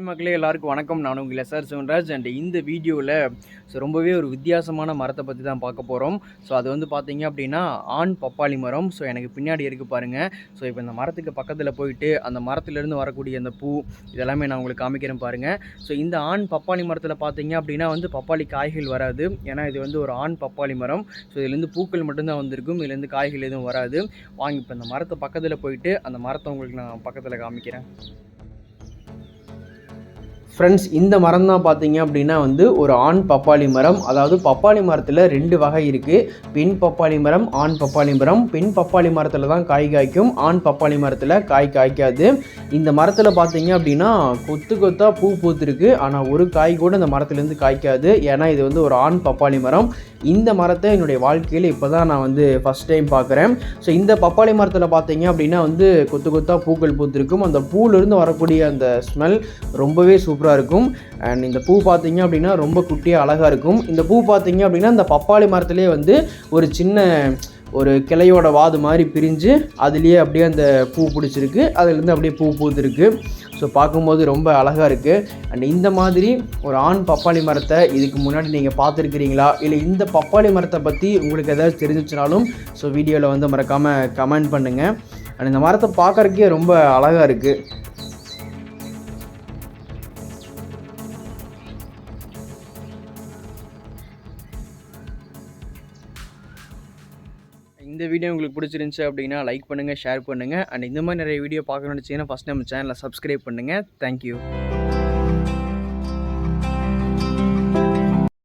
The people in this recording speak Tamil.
மக்களே எல்லாருக்கும் வணக்கம். நான் உங்களை சார் சிவன்ராஜ். அண்ட் இந்த வீடியோவில் ஸோ ரொம்பவே ஒரு வித்தியாசமான மரத்தை பற்றி தான் பார்க்க போகிறோம் ஸோ அது வந்து பார்த்தீங்க அப்படின்னா ஆண் பப்பாளி மரம். ஸோ எனக்கு பின்னாடி இருக்குது பாருங்கள் ஸோ இப்போ இந்த மரத்துக்கு பக்கத்தில் போயிட்டு அந்த மரத்துலேருந்து வரக்கூடிய அந்த பூ இதெல்லாமே நான் உங்களுக்கு காமிக்கிறேன் பாருங்கள் ஸோ இந்த ஆண் பப்பாளி மரத்தில் பார்த்தீங்க அப்படின்னா வந்து பப்பாளி காய்கள் வராது. ஏன்னா இது வந்து ஒரு ஆண் பப்பாளி மரம். ஸோ இதுலேருந்து பூக்கள் மட்டும்தான் வந்திருக்கும். இதுலேருந்து காய்கள் எதுவும் வராது. வாங்கி இப்போ இந்த மரத்தை பக்கத்தில் போயிட்டு அந்த மரத்தை உங்களுக்கு நான் பக்கத்தில் காமிக்கிறேன். ஃப்ரெண்ட்ஸ் இந்த மரம் தான் பார்த்தீங்க அப்படின்னா வந்து ஒரு ஆண் பப்பாளி மரம். அதாவது பப்பாளி மரத்தில் ரெண்டு வகை இருக்குது பெண் பப்பாளி மரம் ஆண் பப்பாளி மரம். பெண் பப்பாளி மரத்தில் தான் காய் காய்க்கும். ஆண் பப்பாளி மரத்தில் காய் காய்க்காது. இந்த மரத்தில் பார்த்தீங்க அப்படின்னா கொத்து கொத்தாக பூ பூத்துருக்கு. ஆனால் ஒரு காய் கூட இந்த மரத்துலேருந்து காய்க்காது. ஏன்னா இது வந்து ஒரு ஆண் பப்பாளி மரம். இந்த மரத்தை என்னுடைய வாழ்க்கையில் இப்போ தான் நான் வந்து ஃபஸ்ட் டைம் பார்க்குறேன் ஸோ இந்த பப்பாளி மரத்தில் பார்த்தீங்க அப்படின்னா வந்து கொத்து கொத்தாக பூக்கள் பூத்திருக்கும். அந்த பூவிலிருந்து வரக்கூடிய அந்த ஸ்மெல் ரொம்பவே சூப்பராக இருக்கும். அண்ட் இந்த பூ பார்த்தீங்க அப்படின்னா ரொம்ப குட்டியாக அழகாக இருக்கும். இந்த பூ பார்த்தீங்க அப்படின்னா இந்த பப்பாளி மரத்துலேயே வந்து ஒரு சின்ன ஒரு கிளையோட வாது மாதிரி பிரிஞ்சு அதுலேயே அப்படியே அந்த பூ பிடிச்சிருக்கு. அதுலேருந்து அப்படியே பூ பூத்துருக்கு. ஸோ பார்க்கும்போது ரொம்ப அழகாக இருக்குது அண்ட் இந்த மாதிரி ஒரு ஆண் பப்பாளி மரத்தை இதுக்கு முன்னாடி நீங்கள் பார்த்துருக்கிறீங்களா? இல்லை இந்த பப்பாளி மரத்தை பற்றி உங்களுக்கு எதாவது தெரிஞ்சிச்சுனாலும் ஸோ வீடியோவில் வந்து மறக்காமல் கமெண்ட் பண்ணுங்கள் அண்ட் இந்த மரத்தை பார்க்குறக்கே ரொம்ப அழகாக இருக்குது இந்த வீடியோ உங்களுக்கு பிடிச்சிருந்துச்சு அப்படின்னா லைக் பண்ணுங்கள் ஷேர் பண்ணுங்கள் அண்ட் இந்த மாதிரி நிறைய வீடியோ பார்க்கணும்னு நினச்சிங்கன்னா ஃபஸ்ட் நம்ம சேனலை சப்ஸ்கிரைப் பண்ணுங்கள் தேங்க்யூ